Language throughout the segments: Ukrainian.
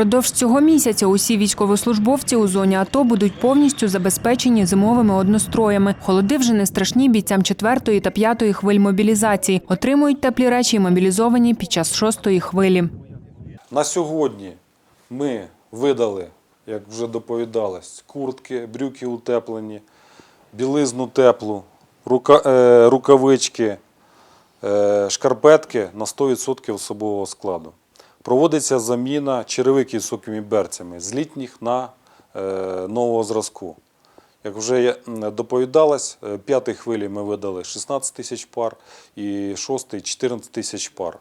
Упродовж цього місяця усі військовослужбовці у зоні АТО будуть повністю забезпечені зимовими одностроями. Холоди вже не страшні бійцям 4 та 5 хвиль мобілізації. Отримують теплі речі мобілізовані під час 6 хвилі. На сьогодні ми видали, як вже доповідалось, куртки, брюки утеплені, білизну теплу, рука, е, рукавички, е, шкарпетки на 100% особового складу. Проводиться заміна черевиків з високими берцями з літніх на е, нового зразку. Як вже доповідалось, е, п'ятій хвилі ми видали 16 тисяч пар і шостий 14 тисяч пар.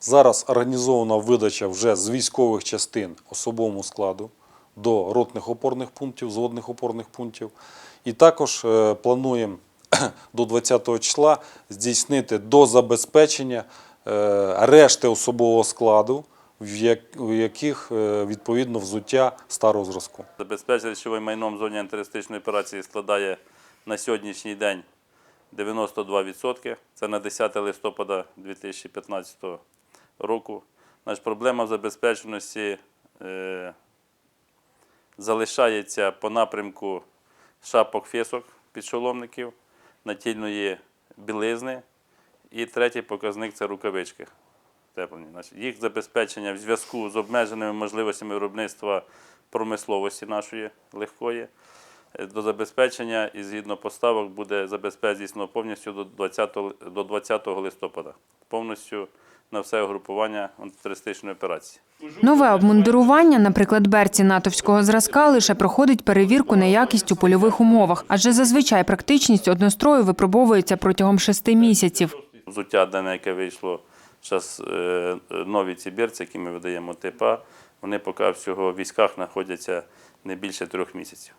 Зараз організована видача вже з військових частин особовому складу до ротних опорних пунктів, зводних опорних пунктів. І також е, плануємо до 20 числа здійснити до забезпечення е, решти особового складу, в яких е, відповідно взуття старого зразку. Забезпечення речовим майном в зоні антитерористичної операції складає на сьогоднішній день 92%. Це на 10 листопада 2015 року. Значить, проблема в забезпеченості е, залишається по напрямку шапок фесок підшоломників, натільної білизни. І третій показник це рукавички. теплені. Їх забезпечення в зв'язку з обмеженими можливостями виробництва промисловості нашої легкої. е, До забезпечення і згідно поставок буде забезпечено повністю до 20, до 20 листопада. Повністю на все угрупування антитерористичної операції. Нове обмундирування, наприклад, берці натовського зразка, лише проходить перевірку на якість у польових умовах, адже зазвичай практичність однострою випробовується протягом шести місяців. Взуття, дане, яке вийшло зараз нові ці бірці, які ми видаємо ТПА, вони поки всього в військах знаходяться не більше трьох місяців.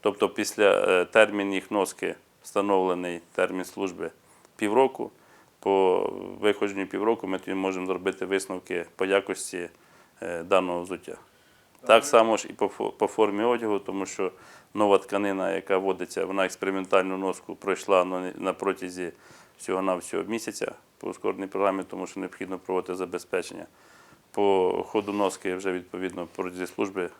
Тобто після е, термін їх носки, встановлений термін служби півроку, по виходженню півроку ми тоді можемо зробити висновки по якості е, даного взуття. Так само ж і по, по формі одягу, тому що нова тканина, яка вводиться, вона експериментальну носку пройшла на, протязі всього-навсього місяця по ускореній програмі, тому що необхідно проводити забезпечення. По ходу носки вже відповідно по протязі служби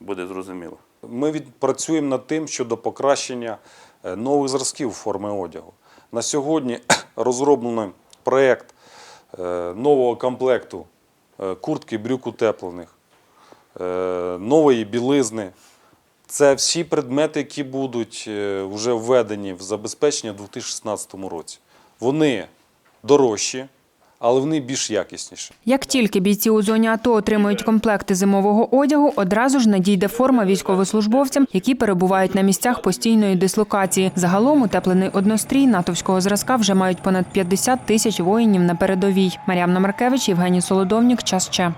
буде зрозуміло. Ми відпрацюємо над тим щодо покращення е, нових зразків форми одягу. На сьогодні розроблений проєкт е, нового комплекту е, куртки брюк утеплених, нової білизни. Це всі предмети, які будуть е, вже введені в забезпечення у 2016 році. Вони дорожчі, але вони більш якісніші. Як тільки бійці у зоні АТО отримують комплекти зимового одягу, одразу ж надійде форма військовослужбовцям, які перебувають на місцях постійної дислокації. Загалом утеплений однострій натовського зразка вже мають понад 50 тисяч воїнів на передовій. Мар'яна Маркевич, Євгеній Солодовнік. Час ще.